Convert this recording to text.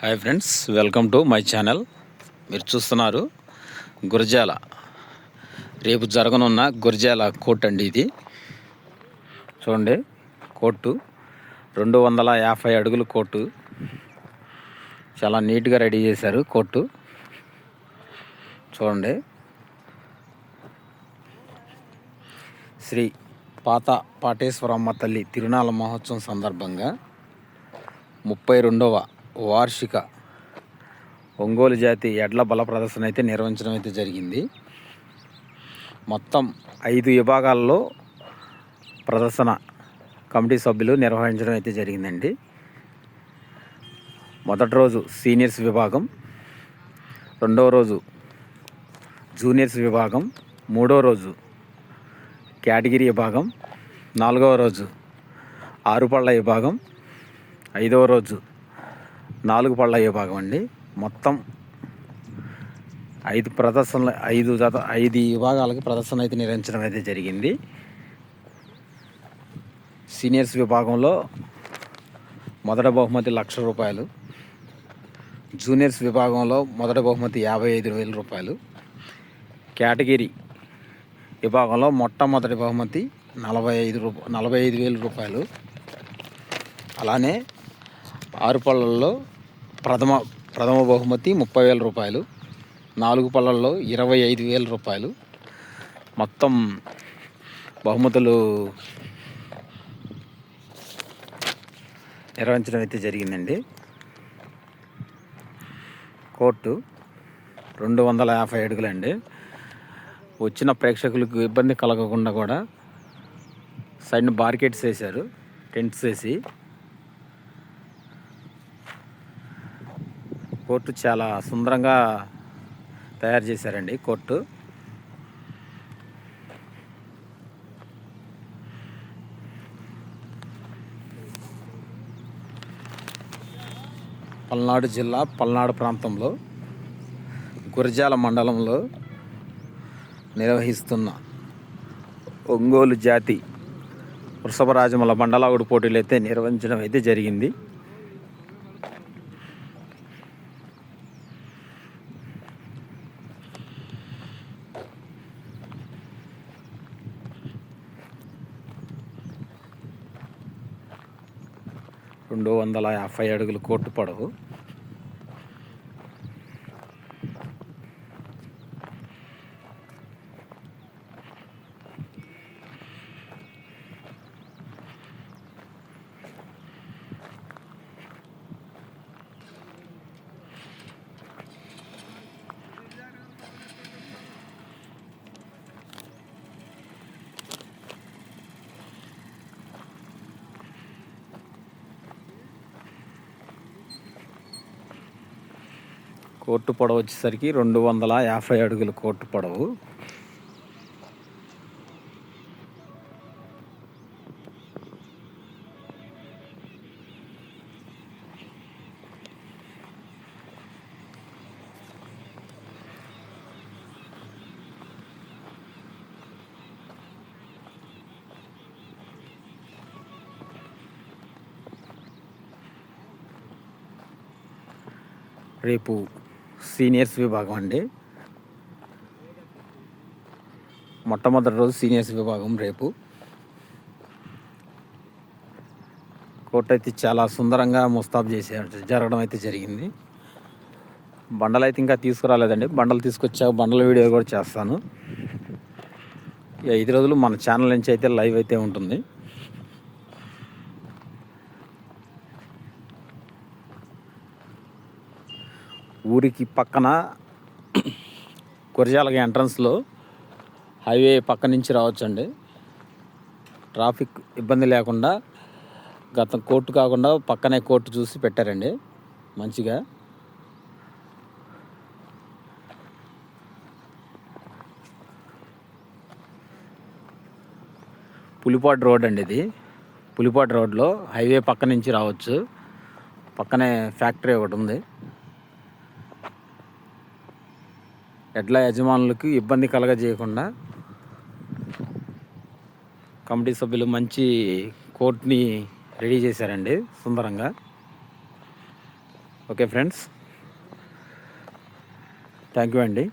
Hi friends welcome to my channel మీరు చూస్తున్నారు గురజాల. రేపు జరగనున్న గురజాల కోర్టు అండి ఇది. చూడండి కోర్టు. రెండు వందల యాభై అడుగుల కోర్టు. చాలా నీట్గా రెడీ చేశారు కోర్టు. చూడండి. శ్రీ పాత పాటేశ్వరమ్మ తల్లి తిరునాళ మహోత్సవం సందర్భంగా ముప్పై రెండవ వార్షిక ఒంగోలు జాతి ఎడ్ల బల ప్రదర్శన అయితే నిర్వహించడం అయితే జరిగింది. మొత్తం ఐదు విభాగాల్లో ప్రదర్శన కమిటీ సభ్యులు నిర్వహించడం అయితే జరిగిందండి. మొదటి రోజు సీనియర్స్ విభాగం రెండవ రోజు జూనియర్స్ విభాగం మూడో రోజు కేటగిరీ విభాగం నాలుగవ రోజు ఆరుపళ్ళ విభాగం ఐదవ రోజు నాలుగు పళ్ళ విభాగం అండి. మొత్తం ఐదు ప్రదర్శనలు ఐదు జత ఐదు విభాగాలకి ప్రదర్శన అయితే నిర్వహించడం అయితే జరిగింది. సీనియర్స్ విభాగంలో మొదటి బహుమతి లక్ష రూపాయలు జూనియర్స్ విభాగంలో మొదటి బహుమతి యాభై ఐదు వేల రూపాయలు కేటగిరీ విభాగంలో మొట్టమొదటి బహుమతి నలభై ఐదు రూప నలభై ఐదు వేల రూపాయలు. అలానే ఆరు పళ్ళల్లో ప్రథమ ప్రథమ బహుమతి ముప్పై వేల రూపాయలు. నాలుగు పళ్ళల్లో ఇరవై ఐదు వేల రూపాయలు. మొత్తం బహుమతులు నిర్వహించడం అయితే జరిగిందండి. కోర్టు రెండు వందల యాభై అడుగులండి. వచ్చిన ప్రేక్షకులకు ఇబ్బంది కలగకుండా కూడా సైడ్ బార్కెట్స్ వేశారు టెంట్స్ వేసి. కోర్టు చాలా సుందరంగా తయారు చేశారండి కోర్టు. పల్నాడు జిల్లా పల్నాడు ప్రాంతంలో గురజాల మండలంలో నిర్వహిస్తున్న ఒంగోలు జాతి వృషభరాజముల మండలాగుడు పోటీలు అయితే నిర్వహించడం అయితే జరిగింది. రెండు వందల యాభై అడుగులు కోర్టు పొడవు. కోర్టు పొడవు వచ్చేసరికి రెండు వందల యాభై అడుగుల కోర్టు పొడవు. రేపు సీనియర్స్ విభాగం అండి. మొట్టమొదటి రోజు సీనియర్స్ విభాగం రేపు. కోర్టు అయితే చాలా సుందరంగా ముస్తాబు చేసే జరగడం అయితే జరిగింది. బండలు అయితే ఇంకా తీసుకురాలేదండి. బండలు తీసుకొచ్చాక బండల వీడియో కూడా చేస్తాను. ఐదు రోజులు మన ఛానల్ నుంచి అయితే లైవ్ అయితే ఉంటుంది. ఊరికి పక్కన కురజాలకి ఎంట్రన్స్లో హైవే పక్క నుంచి రావచ్చండి. ట్రాఫిక్ ఇబ్బంది లేకుండా గత కోర్టు కాకుండా పక్కనే కోర్టు చూసి పెట్టారండి. మంచిగా. పులిపాడు రోడ్ అండి ఇది. పులిపాడు రోడ్లో హైవే పక్క నుంచి రావచ్చు. పక్కనే ఫ్యాక్టరీ ఒకటి ఉంది. ఎడ్ల యజమానులకు ఇబ్బంది కలగజేయకుండా కమిటీ సభ్యులు మంచి కోర్టుని రెడీ చేశారండి సుందరంగా. Okay friends. థ్యాంక్ యూ అండి.